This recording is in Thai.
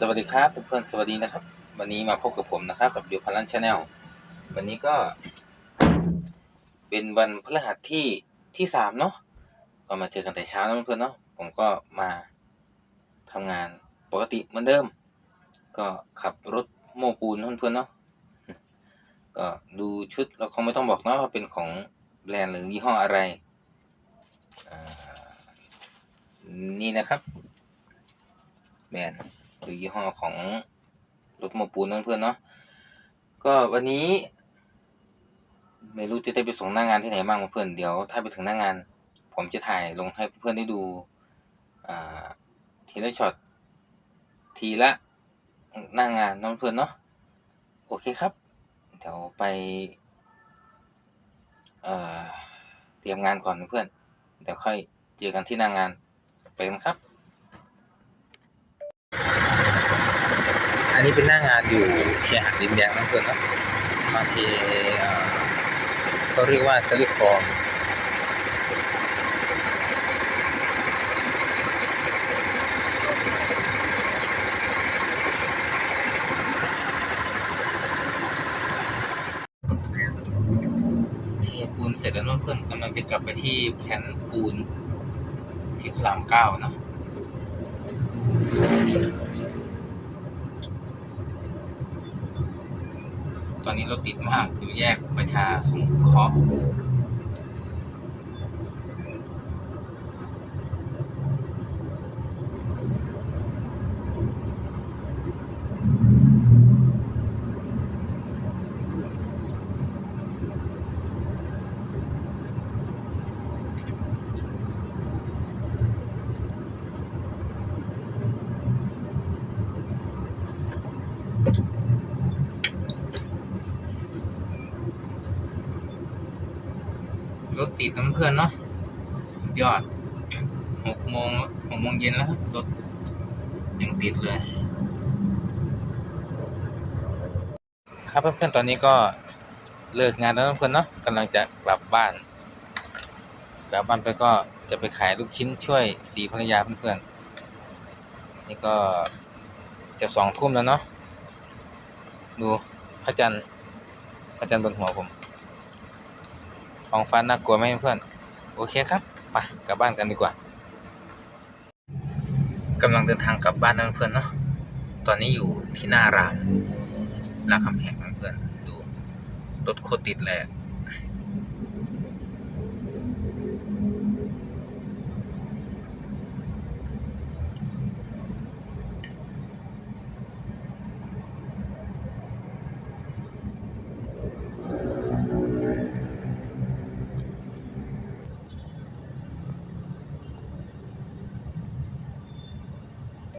สวัสดีครับเพื่อนๆสวัสดีนะครับ วันนี้มาพบกับผมนะครับกับดิวพลันชาแนลวันนี้ก็ เป็นวันพฤหัสที่ที่สามเนาะก็มาเจอกันแต่เช้านะเพื่อนๆเนาะผมก็มาทำงานปกติเหมือนเดิม ก็ขับรถโม้ปูนเพื่อนๆเนาะก็ดูชุดเราคงไม่ต้องบอกเนาะว่าเป็นของแบรนด์หรือยี่ห้ออะไรนี่นะครับแบรนด์ หรือยี่ห้อของรถโมปูนเพื่อนเนาะก็วันนี้ ไม่รู้จะได้ไปส่งหน้างานที่ไหนบ้างเพื่อนเดี๋ยว ถ้าไปถึงหน้างาน ผมจะถ่ายลงให้เพื่อนๆได้ดูทีละช็อตทีละหน้างานน้องเพื่อนเนาะโอเคครับ เดี๋ยวไปเเตรียมงานก่อนเพื่อนเดี๋ยวค่อยเจอกันที่หน้างานไปกันครับ อันนี้เป็นหน้างานอยู่ที่หาดดินแดงนะเพื่อนเนาะมาเอ่อเขาเรียกว่าสลิฟอร์มเทปูนเสร็จแล้วเนอะเพื่อนกำลังจะกลับไปที่แผ่นปูนที่พระรามเก้านะ อนนี้รถติดมาก อยู่แยกประชาสงเคราะห์ รถติดน้ำเพื่อนเนาะสุดยอดหกโมงหกโมงเย็นแล้วรถยังติดเลย ครับเพื่อนๆตอนนี้ก็เลิกงานแล้วเพื่อนเนาะกำลังจะกลับบ้าน กลับบ้านไปก็จะไปขายลูกชิ้นช่วยสีภรรยาเพื่อนๆนี่ก็จะสองทุ่มแล้วเนาะดูพระจันทร์พระจันทร์บนหัวผม ท้องฟ้าน่ากลัวไหมเพื่อน โอเคครับไปกลับบ้านกันดีกว่ากำลังเดินทางกลับบ้านนะเพื่อนเนาะตอนนี้อยู่ที่หน้ารามรามคำแหงเพื่อนดูรถโคตรติดเลยอะ